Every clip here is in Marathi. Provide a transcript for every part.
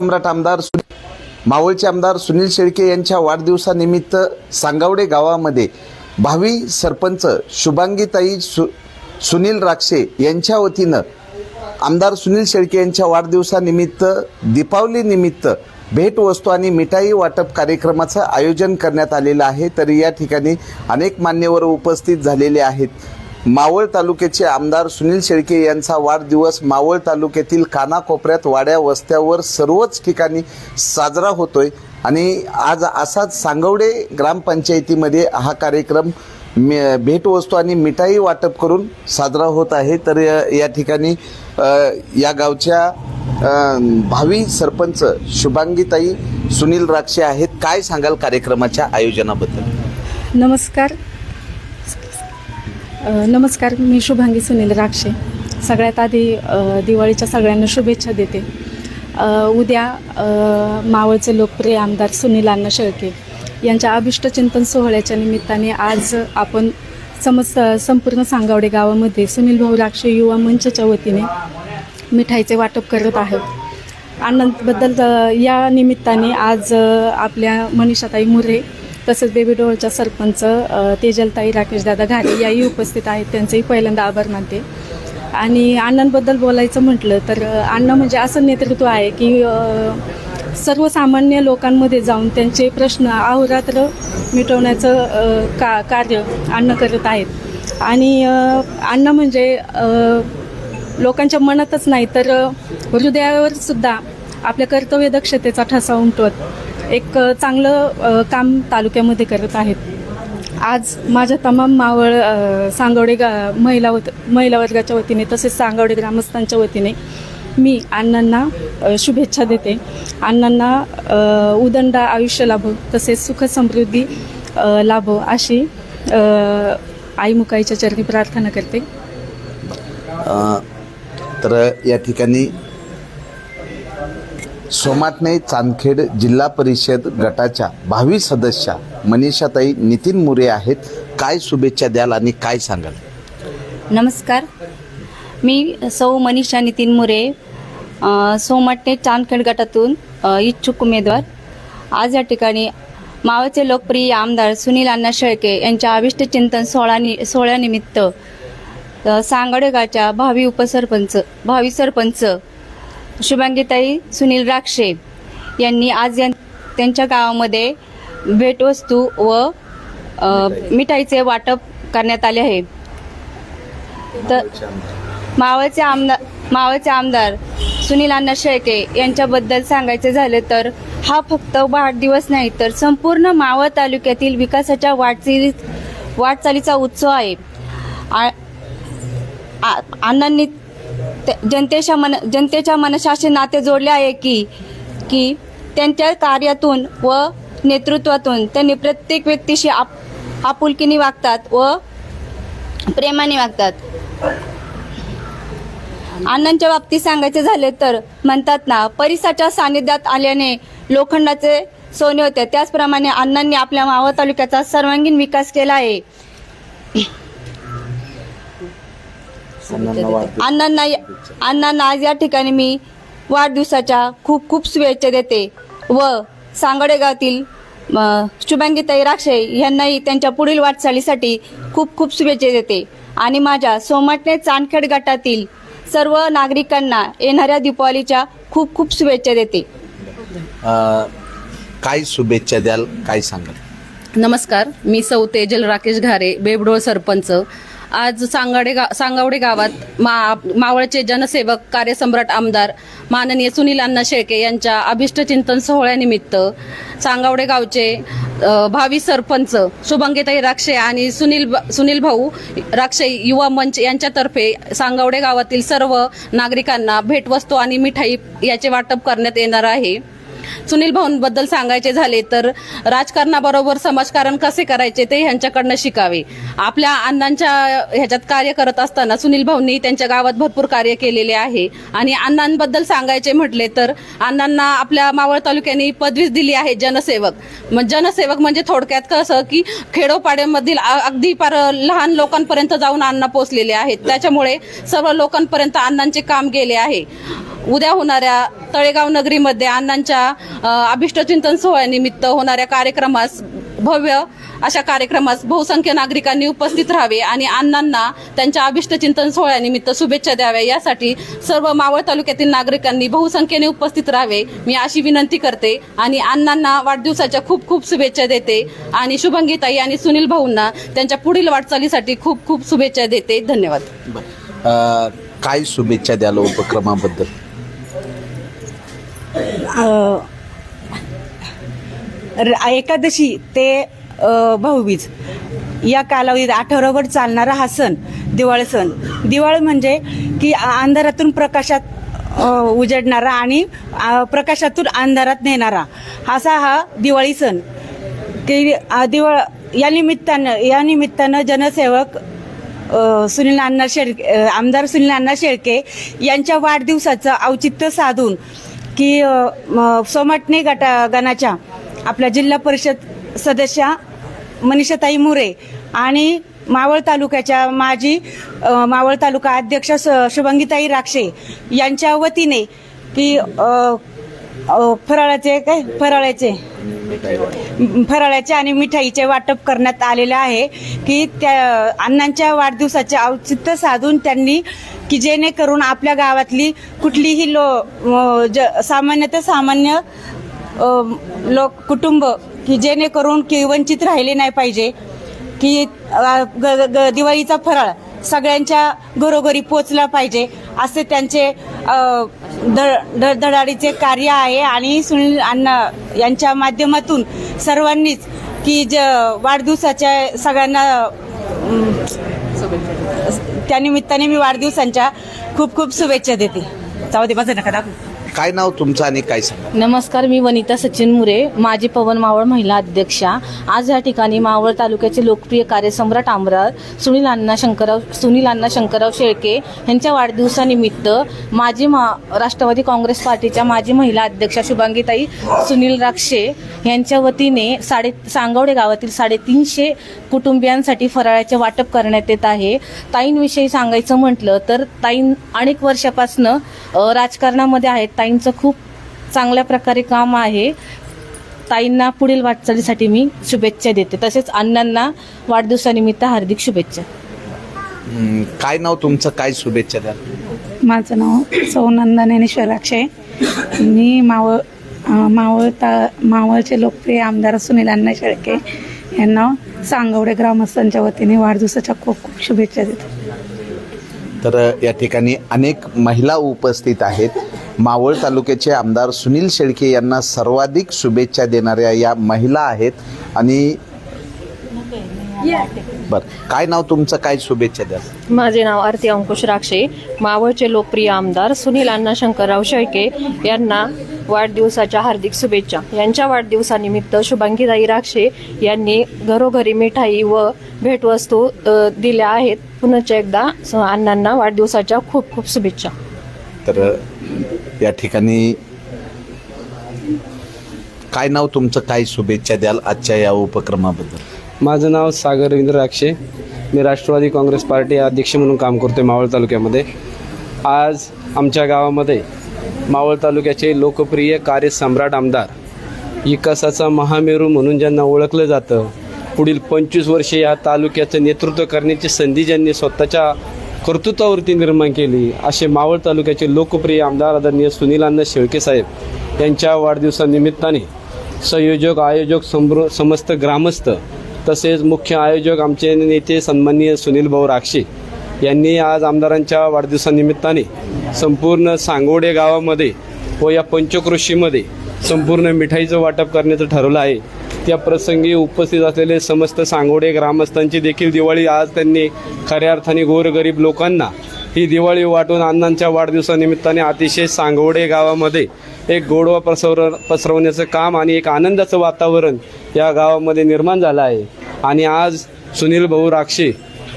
सम्राट आमदार मावळचे आमदार सुनील शेळके यांच्या वाढदिवसानिमित्त सांगावडे गावामध्ये भावी सरपंच शुभांगीताई सु सुनील राक्षे यांच्या वतीनं आमदार सुनील शेळके यांच्या वाढदिवसानिमित्त दीपावलीनिमित्त भेटवस्तू आणि मिठाई वाटप कार्यक्रमाचं आयोजन करण्यात आलेलं आहे. तर या ठिकाणी अनेक मान्यवर उपस्थित झालेले आहेत. मावळ तालुक्याचे आमदार सुनील शेळके यांचा वाढदिवस मावळ तालुक्यातील कानाकोपऱ्यात वाड्या वस्त्यावर सर्वच ठिकाणी साजरा होतोय. आणि आज असाच सांगवडे ग्रामपंचायतीमध्ये हा कार्यक्रम मे- भेटवस्तू आणि मिठाई वाटप करून साजरा होत आहे. तर या ठिकाणी या गावच्या भावी सरपंच शुभांगीताई सुनील राक्षे आहेत. काय सांगाल कार्यक्रमाच्या आयोजनाबद्दल? नमस्कार. नमस्कार मी शुभांगी सुनील राक्षे. सगळ्यात आधी दिवाळीच्या सगळ्यांना शुभेच्छा देते. उद्या मावळचे लोकप्रिय आमदार सुनील अण्णा शेळके यांच्या अभिष्टचिंतन सोहळ्याच्या निमित्ताने आज आपण समस्त संपूर्ण सांगावडे गावामध्ये सुनील भाऊ राक्षे युवा मंचच्या वतीने मिठाईचे वाटप करत आहोत. आनंदबद्दल या निमित्ताने आज आपल्या मनीषाताई मुरे तसेच बेबी डोळच्या सरपंच तेजलताई तेजलताई राकेशदादा घाले याही उपस्थित आहेत. त्यांचंही पहिल्यांदा आभार मानते. आणि अण्णांबद्दल बोलायचं म्हटलं तर अ, अण्णा म्हणजे असं नेतृत्व आहे की सर्वसामान्य लोकांमध्ये जाऊन त्यांचे प्रश्न अहोरात्र मिटवण्याचं का कार्य अण्णा करत आहेत. आणि अ, अण्णा म्हणजे लोकांच्या मनातच नाही तर हृदयावर सुद्धा आपल्या कर्तव्य दक्षतेचा ठसा उमटवत. एक चांगलं काम तालुक्यामध्ये करत आहेत. आज माझ्या तमाम मावळ सांगवडे गा महिला वत महिला वर्गाच्या वतीने तसेच सांगवडे ग्रामस्थांच्या वतीने मी अण्णांना शुभेच्छा देते. अण्णांना उदंड आयुष्य लाभो तसेच सुख समृद्धी लाभो अशी आई मुकाईच्या चरणी प्रार्थना करते. तर या ठिकाणी सोमाटणे चांदखेड जिल्हा परिषद गटाच्या भावी सदस्या मनीषाताई नितीन मुरे आहेत. काय शुभेच्छा द्याल आणि काय सांगाल? नमस्कार. मी सौ मनीषा नितीन मुरे सोमाटणे चांदखेड गटातून इच्छुक उमेदवार. आज या ठिकाणी मावाचे लोकप्रिय आमदार सुनील अण्णा शेळके यांच्या आविष्ट चिंतन सोहळानि सोहळ्यानिमित्त सांगडेगाच्या भावी उपसरपंच भावी सरपंच शुभांगीताई सुनील राक्षे यांनी आज त्यांच्या गावामध्ये भेटवस्तू व मिठाईचे वाटप करण्यात आले आहे. तर मावळचे आमदार मावळचे आमदार सुनील अण्णा शेळके यांच्याबद्दल सांगायचे झाले तर हा फक्त वाढदिवस नाही तर संपूर्ण मावळ तालुक्यातील विकासाच्या वाटचाली वाटचालीचा उत्सव आहे. आ- आ- अण्णांनी जनतेच्या मन जनतेच्या मनशाशी नाते जोडले आहे की की त्यांच्या कार्यातून व नेतृत्वातून त्यांनी प्रत्येक व्यक्तीशी आप आपुलकीने वागतात व प्रेमाने वागतात. अण्णांच्या बाबतीत सांगायचे झाले तर म्हणतात ना परिसाच्या सानिध्यात आल्याने लोखंडाचे सोने होते. त्याचप्रमाणे अण्णांनी आपल्या मावळ तालुक्याचा सर्वांगीण विकास केला आहे. अण्णांना अण्णांना आज या ठिकाणी मी वाढदिवसाच्या खूप खूप शुभेच्छा देते. व सांगडे गावातील शुभांगीताई राक्षे यांनाही त्यांच्या पुढील वाटचालीसाठी खूप खूप शुभेच्छा देते. आणि माझ्या सोमाटणे चांदखेड गटातील सर्व नागरिकांना येणाऱ्या दीपावलीच्या खूप खूप शुभेच्छा देते. काय शुभेच्छा द्याल? काय सांगाल? नमस्कार मी सौ तेजल राकेश घारे बेबडोळ सरपंच. आज सांगाडे गा सांगावडे गावात मा मावळचे जनसेवक कार्यसम्राट आमदार माननीय सुनील अण्णा शेळके यांच्या अभिष्टचिंतन सोहळ्यानिमित्त सांगावडे गावचे भावी सरपंच शुभंगीताई राक्षे आणि सुनील सुनील भाऊ राक्षे युवा मंच यांच्यातर्फे सांगावडे गावातील सर्व नागरिकांना भेटवस्तू आणि मिठाई याचे वाटप करण्यात येणार आहे. सुनील भाऊंबद्दल सांगायचे झाले तर राजकारणाबरोबर समाजकारण कसे करायचे ते ह्यांच्याकडनं शिकावे. आपल्या अण्णांच्या ह्याच्यात कार्य करत असताना सुनील भाऊंनी त्यांच्या गावात भरपूर कार्य केलेले आहे. आणि अण्णांबद्दल सांगायचे म्हटले तर अण्णांना आपल्या मावळ तालुक्याने पदवीच दिली आहे जनसेवक. मग जनसेवक म्हणजे थोडक्यात कसं की खेडोपाड्यामधील अगदी फार लहान लोकांपर्यंत जाऊन अण्णा पोचलेले आहेत. त्याच्यामुळे सर्व लोकांपर्यंत अण्णांचे काम गेले आहे. उद्या होणाऱ्या तळेगाव नगरीमध्ये अण्णांच्या अभिष्टचिंतन सोहळ्यानिमित्त होणाऱ्या कार्यक्रमास भव्य अशा कार्यक्रमास बहुसंख्य नागरिकांनी उपस्थित राहावे आणि अण्णांना त्यांच्या अभिष्टचिंतन सोहळ्यानिमित्त शुभेच्छा द्याव्या. यासाठी सर्व मावळ तालुक्यातील नागरिकांनी बहुसंख्येने उपस्थित राहावे. मी अशी विनंती करते आणि अण्णांना वाढदिवसाच्या खूप खूप शुभेच्छा देते आणि शुभंगीताई आणि सुनील भाऊंना त्यांच्या पुढील वाटचालीसाठी खूप खूप शुभेच्छा देते. धन्यवाद. काय शुभेच्छा द्याल उपक्रमाबद्दल? एकादशी ते भाऊबीज. या कालावधीत आठवडाभर चालणारा हा सण दिवाळी सण. दिवाळी म्हणजे की अंधारातून प्रकाशात उजडणारा आणि प्रकाशातून अंधारात नेणारा. असा हा दिवाळी सण. की दिवाळ या निमित्तानं या निमित्तानं जनसेवक सुनील अण्णा शेळके आमदार सुनील अण्णा शेळके यांच्या वाढदिवसाचं औचित्य साधून की सोमटणे गटा गणाच्या आपल्या जिल्हा परिषद सदस्या मनीषाताई मुरे आणि मावळ तालुक्याच्या माजी मावळ तालुका अध्यक्ष स- शुभंगीताई राक्षे यांच्या वतीने की फराळाचे काय? फराळाचे. फराळाचे आणि मिठाईचे वाटप करण्यात आलेले आहे की त्या अण्णांच्या वाढदिवसाचे औचित्य साधून त्यांनी की जेणेकरून आपल्या गावातली कुठलीही लो ज सामान्य ते सामान्य लोक कुटुंब की जेणेकरून की वंचित राहिले नाही पाहिजे की ग- ग- दिवाळीचा फराळ सगळ्यांच्या घरोघरी पोचला पाहिजे असे त्यांचे अ, द- धडाडीचे कार्य आहे आणि सुनील अण्णा यांच्या माध्यमातून सर्वांनीच की ज वाढदिवसाच्या सगळ्यांना त्यानिमित्ताने त्या निमित्ताने मी वाढदिवसांच्या खूप खूप शुभेच्छा देते. जाऊ दे माझं नका दाखवू. काय नाव तुमचं आणि काय सांगा? नमस्कार मी वनिता सचिन मुरे माजी पवन मावळ महिला अध्यक्षा. आज या ठिकाणी मावळ तालुक्याचे लोकप्रिय कार्यसम्राट आमदार सुनील अण्णा शंकरराव सुनील अण्णा शंकरराव शेळके यांच्या वाढदिवसानिमित्त माजी मा राष्ट्रवादी काँग्रेस पार्टीच्या माजी महिला अध्यक्षा शुभांगीताई सुनील राक्षे यांच्या वतीने साडे सांगवडे गावातील साडेतीनशे कुटुंबियांसाठी फराळाचे वाटप करण्यात येत आहे. ताईंविषयी सांगायचं म्हटलं तर ताईं अनेक वर्षापासनं राजकारणामध्ये आहेत. ताईंचं खूप चांगल्या प्रकारे काम आहे. ताईंना पुढील वाटचालीसाठी मी शुभेच्छा देते. तसेच अण्णांना वाढदिवसानिमित्त हार्दिक शुभेच्छा. हम्म, काय नाव तुमचं? काय शुभेच्छा द्याल? माझं नाव सौनंदा ज्ञानेश्वर अक्षय मी मावळ अं, मावळ ता मावळचे लोकप्रिय आमदार सुनील अण्णा शेळके यांना सांगवडे ग्रामस्थांच्या वतीने वाढदिवसाच्या खूप खूप शुभेच्छा देतो. तर या ठिकाणी अनेक महिला उपस्थित आहेत. मावळ तालुक्याचे आमदार सुनील शेळके यांना सर्वाधिक शुभेच्छा देणाऱ्या या महिला आहेत आणि बर काय नाव तुमचं? काय शुभेच्छा द्याल? माझे नाव आरती अंकुश राक्षे. मावळचे लोकप्रिय आमदार सुनील अण्णा शंकरराव शेळके यांना वाढदिवसाच्या हार्दिक शुभेच्छा. यांच्या वाढदिवसानिमित्त शुभांगीताई राक्षे यांनी घरोघरी मिठाई व भेटवस्तू दिल्या आहेत. पुनश्च एकदा अण्णांना वाढदिवसाच्या खूप खूप शुभेच्छा. तर या ठिकाणी काय नाव तुमचं? काय शुभेच्छा द्याल आजच्या या उपक्रमाबद्दल? माझं नाव सागर रवींद्र राक्षे. मी राष्ट्रवादी काँग्रेस पार्टी अध्यक्ष म्हणून काम करतो मावळ तालुक्यामध्ये. आज आमच्या गावामध्ये मावळ तालुक्याचे लोकप्रिय कार्यसम्राट आमदार विकासाचा महामेरू म्हणून ज्यांना ओळखलं जातं पुढील पंचवीस वर्षे या तालुक्याचं नेतृत्व करण्याची संधी ज्यांनी स्वतःच्या कर्तृत्वावरती निर्माण केली. असे मावळ तालुक्याचे लोकप्रिय आमदार आदरणीय सुनीलांना शेळके साहेब यांच्या वाढदिवसानिमित्ताने संयोजक आयोजक संभ्र समस्त ग्रामस्थ तसेच मुख्य आयोजक आमचे नेते सन्माननीय सुनील भाऊ राक्षे यांनी आज आमदारांच्या वाढदिवसानिमित्ताने संपूर्ण सांगोडे गावामध्ये व या पंचकृषीमध्ये संपूर्ण मिठाईचं वाटप करण्याचं ठरवलं आहे. त्या प्रसंगी उपस्थित असलेले समस्त सांगोडे ग्रामस्थांची देखील दिवाळी आज त्यांनी खऱ्या अर्थाने गोरगरीब लोकांना ही दिवाळी वाटून अण्णांच्या वाढदिवसानिमित्ताने अतिशय सांगोडे गावामध्ये एक गोडवा पसरव पसरवण्याचं काम आणि एक आनंदाचं वातावरण या गावामध्ये निर्माण झालं आहे. आणि आज सुनील भाऊ राक्षे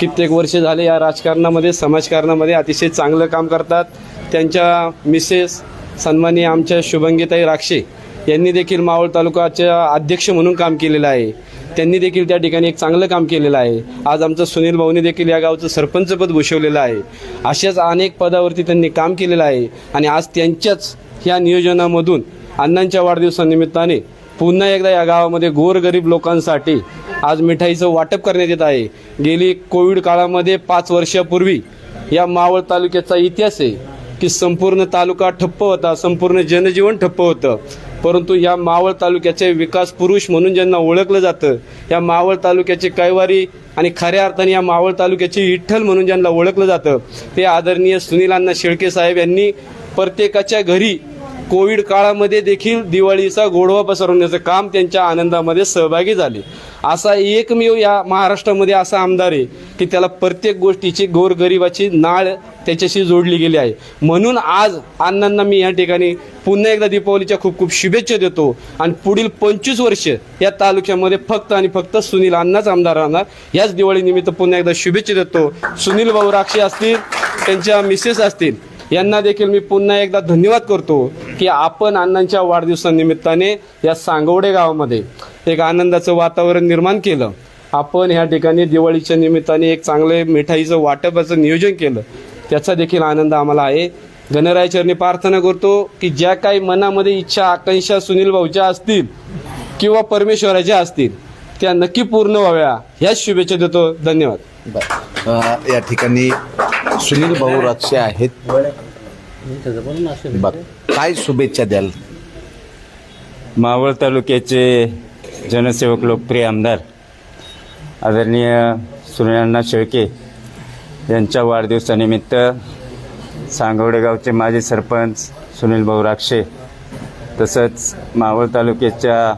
कित्येक वर्षे झाले या राजकारणामध्ये समाजकारणामध्ये अतिशय चांगलं काम करतात. त्यांच्या मिसेस सन्मानी आमच्या शुभंगीताई राक्षे यांनी देखील मावळ तालुकाच्या अध्यक्ष म्हणून काम केलेलं आहे. त्यांनी देखील त्या ठिकाणी एक चांगलं काम केलेलं आहे. आज आमचं सुनील भाऊनी देखील या गावचं सरपंचपद भूषवलेलं आहे. अशाच अनेक पदावरती त्यांनी काम केलेलं आहे आणि आज त्यांच्याच ह्या नियोजनामधून अण्णांच्या वाढदिवसानिमित्ताने पुन्हा एकदा या गावामध्ये गोरगरीब लोकांसाठी आज मिठाईचं वाटप करण्यात येत आहे. गेली कोविड काळामध्ये पाच वर्षापूर्वी या मावळ तालुक्याचा इतिहास आहे की संपूर्ण तालुका ठप्प होता संपूर्ण जनजीवन ठप्प होतं. परंतु या मावळ तालुक्याचे विकास पुरुष म्हणून ज्यांना ओळखलं जातं या मावळ तालुक्याची कैवारी आणि खऱ्या अर्थाने या मावळ तालुक्याचे विठ्ठल म्हणून ज्यांना ओळखलं जातं ते आदरणीय सुनील अण्णा शेळके साहेब यांनी प्रत्येकाच्या घरी कोविड काळामध्ये देखील दिवाळीचा गोडवा पसरवण्याचं काम त्यांच्या आनंदामध्ये सहभागी झाले. असा एकमेव या महाराष्ट्रामध्ये असा आमदार आहे की त्याला प्रत्येक गोष्टीची गोरगरिबाची नाळ त्याच्याशी जोडली गेली आहे. म्हणून आज अण्णांना मी या ठिकाणी पुन्हा एकदा दीपावलीच्या खूप खूप शुभेच्छा देतो. आणि पुढील पंचवीस वर्ष या तालुक्यामध्ये फक्त आणि फक्त सुनील अण्णाच आमदार राहणार. याच दिवाळीनिमित्त पुन्हा एकदा शुभेच्छा देतो. सुनील भाऊ राक्षे असतील त्यांच्या मिसेस असतील यांना देखील मी पुन्हा एकदा धन्यवाद करतो. की आपण अण्णांच्या वाढदिवसानिमित्ताने या सांगवडे गावामध्ये एक आनंदाचं वातावरण निर्माण केलं. आपण ह्या ठिकाणी दिवाळीच्या निमित्ताने एक चांगले मिठाईचं वाटपाचं नियोजन केलं. त्याचा देखील आनंद आम्हाला आहे. गणरायचरणी प्रार्थना करतो की ज्या काही मनामध्ये इच्छा आकांक्षा सुनील भाऊच्या असतील किंवा परमेश्वराच्या असतील त्या नक्की पूर्ण व्हाव्या. ह्याच शुभेच्छा देतो. धन्यवाद. या ठिकाणी सुनील भाऊ राक्षे आहेत. बर काय शुभेच्छा द्याल? मावळ तालुक्याचे जनसेवक लोकप्रिय आमदार आदरणीय सुनीलांना शेळके यांच्या वाढदिवसानिमित्त सांगवडे गावचे माजी सरपंच सुनील भाऊ राक्षे तसंच मावळ तालुक्याच्या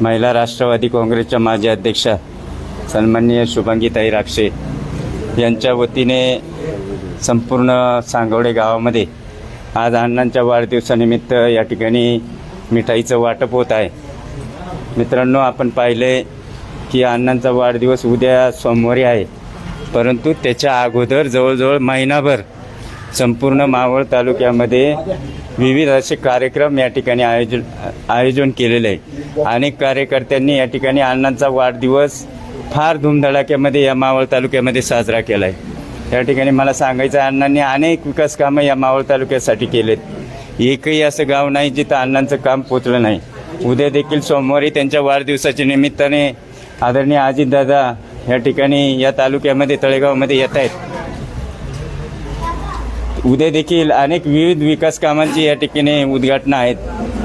महिला राष्ट्रवादी काँग्रेसच्या माजी अध्यक्षा सन्माननीय शुभांगीताई राक्षे यांच्या वतीने संपूर्ण सांगवडे गावामध्ये आज अण्णांच्या वाढदिवसानिमित्त या ठिकाणी मिठाईचं वाटप होत आहे. मित्रांनो आपण पाहिले की अण्णांचा वाढदिवस उद्या सोमवारी आहे. परंतु त्याच्या अगोदर जवळजवळ महिनाभर संपूर्ण मावळ तालुक्यामध्ये विविध असे कार्यक्रम या ठिकाणी आयोजन आयोजन केलेले आहे. अनेक कार्यकर्त्यांनी या ठिकाणी अण्णांचा वाढदिवस फार धूमधडाक्यामध्ये या मावळ तालुक्यामध्ये साजरा केला आहे या ठिकाणी मला सांगायचं अण्णांनी अनेक विकास कामं या मावळ तालुक्यासाठी केलेत. एकही असं गाव नाही जिथं अण्णांचं काम पोचलं नाही. उद्या देखील सोमवारी त्यांच्या वाढदिवसाच्या निमित्ताने आदरणीय अजितदादा या ठिकाणी या तालुक्यामध्ये तळेगावमध्ये येत आहेत. उद्या देखील अनेक विविध विकास कामांची या ठिकाणी उद्घाटनं आहेत.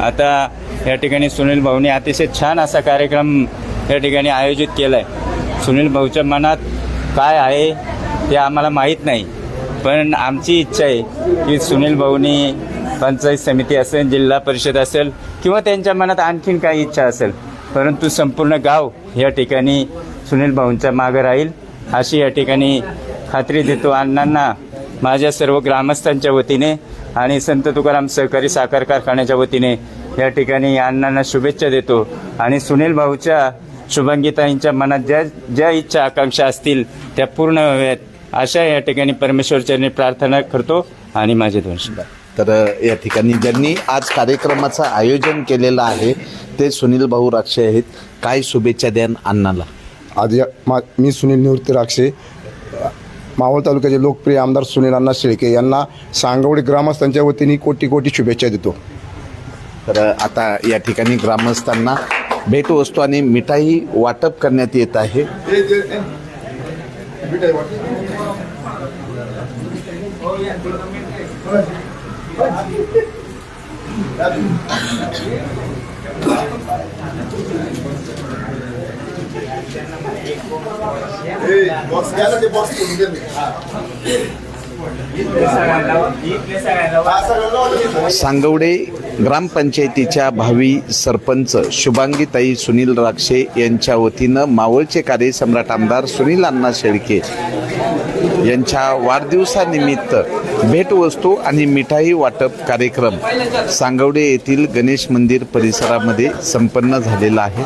आता या ठिकाणी सुनील भाऊने अतिशय छान असा कार्यक्रम या ठिकाणी आयोजित केला आहे सुनील भाऊच्या मनात काय आहे? ते आम्हाला माहीत नाही. पण आमची इच्छा आहे की सुनील भाऊनी पंचायत समिती असेल जिल्हा परिषद असेल किंवा त्यांच्या मनात आणखीन काही इच्छा असेल. परंतु संपूर्ण गाव या ठिकाणी सुनील भाऊंच्या मागं राहील. अशी या ठिकाणी खात्री देतो अण्णांना माझ्या सर्व ग्रामस्थांच्या वतीने आणि संत तुकाराम सहकारी साखर कारखान्याच्या वतीने या ठिकाणी अण्णांना शुभेच्छा देतो. आणि सुनील भाऊच्या शुभंगीताईंच्या मनात ज्या ज्या इच्छा आकांक्षा असतील त्या पूर्ण व्हाव्यात. अशा या ठिकाणी परमेश्वरचरणी प्रार्थना करतो आणि माझे दोन शब्द तर या ठिकाणी ज्यांनी आज कार्यक्रमाचं आयोजन केलेलं आहे ते सुनील भाऊ राक्षे आहेत. काय शुभेच्छा द्यान अण्णाला? आज मा मी सुनील निवृत्ती राक्षे. मावळ तालुक्याचे लोकप्रिय आमदार सुनील अण्णा शेळके यांना सांगवडे ग्रामस्थांच्या वतीने कोटी कोटी शुभेच्छा देतो. तर आता या ठिकाणी ग्रामस्थांना भेटवस्तू आणि मिठाई वाटप करण्यात येत आहे. सांगवडे ग्रामपंचायतीच्या भावी सरपंच शुभांगीताई सुनील राक्षे यांच्या वतीनं मावळचे कार्यसम्राट आमदार सुनील अण्णा शेळके यांच्या वाढदिवसानिमित्त भेटवस्तू आणि मिठाई वाटप कार्यक्रम सांगवडे येथील गणेश मंदिर परिसरामध्ये संपन्न झालेला आहे.